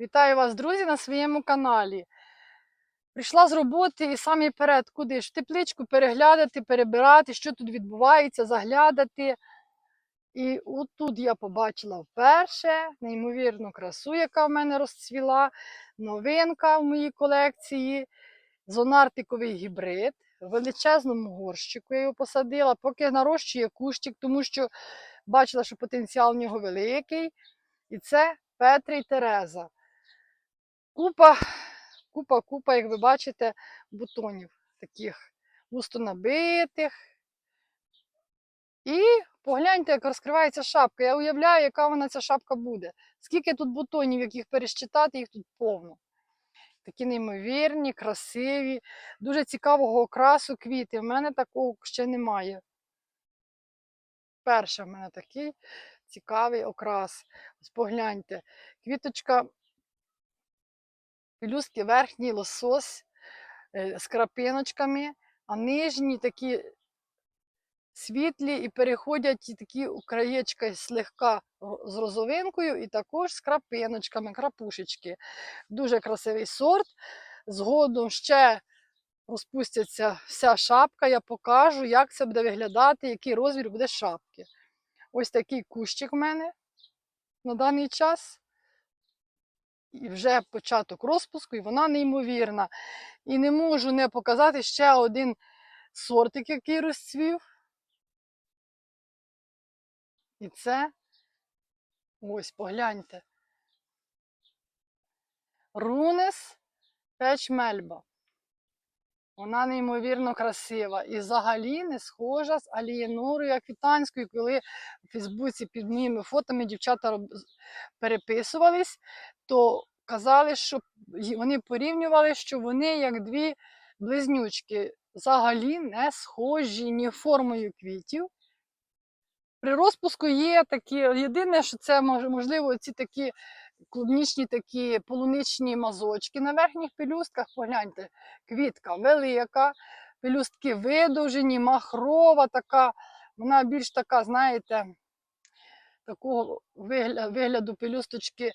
Вітаю вас, друзі, на своєму каналі. Прийшла з роботи і самі перед куди ж тепличку переглядати, перебирати, що тут відбувається, заглядати. І отут я побачила вперше неймовірну красу, яка в мене розцвіла. Новинка в моїй колекції. Зонартиковий гібрид. В величезному горщику я його посадила, поки нарощує кущик, тому що бачила, що потенціал в нього великий. І це Петри і Тереза. Купа, купа, купа, як ви бачите, бутонів таких густо набитих. І погляньте, як розкривається шапка. Я уявляю, яка вона ця шапка буде. Скільки тут бутонів, яких пересчитати, їх тут повно. Такі неймовірні, красиві, дуже цікавого окрасу квіти. В мене такого ще немає. Перше в мене такий цікавий окрас. Ось погляньте. Квіточка, пелюстки верхній лосось е, з крапиночками, а нижні такі світлі і переходять такі у краєчка слегка з розовинкою і також з крапиночками, крапушечки. Дуже красивий сорт. Згодом ще розпуститься вся шапка. Я покажу, як це буде виглядати, який розмір буде шапки. Ось такий кущик в мене на даний час. І вже початок розпуску, і вона неймовірна. І не можу не показати ще один сортик, який розцвів. І це ось погляньте. Рунес печмельба. Вона неймовірно красива. І взагалі не схожа з Алієнорою Аквітанською, коли в Фейсбуці під моїми фотами дівчата переписувались, то казали, що вони порівнювали, що вони як дві близнючки. Взагалі не схожі ні формою квітів. При розпуску є такі, єдине, що це можливо ці такі клубнічні такі полуничні мазочки на верхніх пелюстках. Погляньте, квітка велика, пелюстки видовжені, махрова така, вона більш така, знаєте, такого вигляду пелюсточки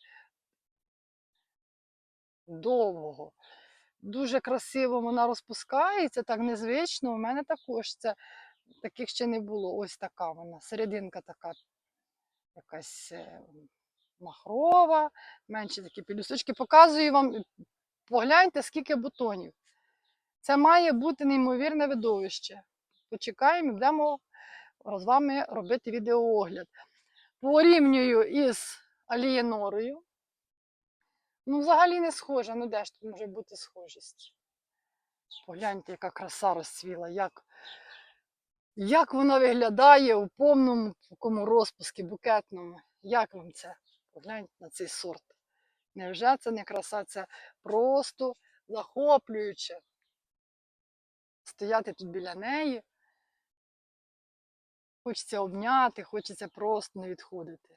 довгого. Дуже красиво вона розпускається, так незвично. У мене також це таких ще не було. Ось така вона, серединка така якась е, махрова, менші такі пелюсточки. Показую вам, погляньте, скільки бутонів. Це має бути неймовірне видовище. Почекаємо будемо з вами робити відеоогляд. Порівнюю із Алієнорою. Ну, взагалі не схожа. Ну де ж тут може бути схожість? Погляньте, яка краса розцвіла, як, як вона виглядає у повному такому розпуску букетному. Як вам це? Погляньте на цей сорт. Невже це не краса? Це просто захоплююче. Стояти тут біля неї. Хочеться обняти, хочеться просто не відходити.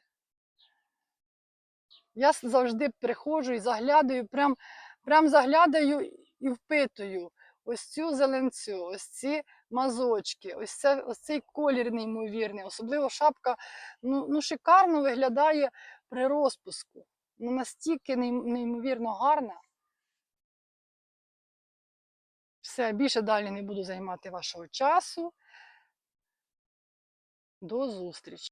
Я завжди приходжу і заглядаю, прям, прям заглядаю і впитую ось цю зеленцю, ось ці мазочки, ось, це, ось цей колір неймовірний. Особливо шапка ну, ну, шикарно виглядає при розпуску. Ну, настільки неймовірно гарна. Все, більше далі не буду займати вашого часу. До зустрічі!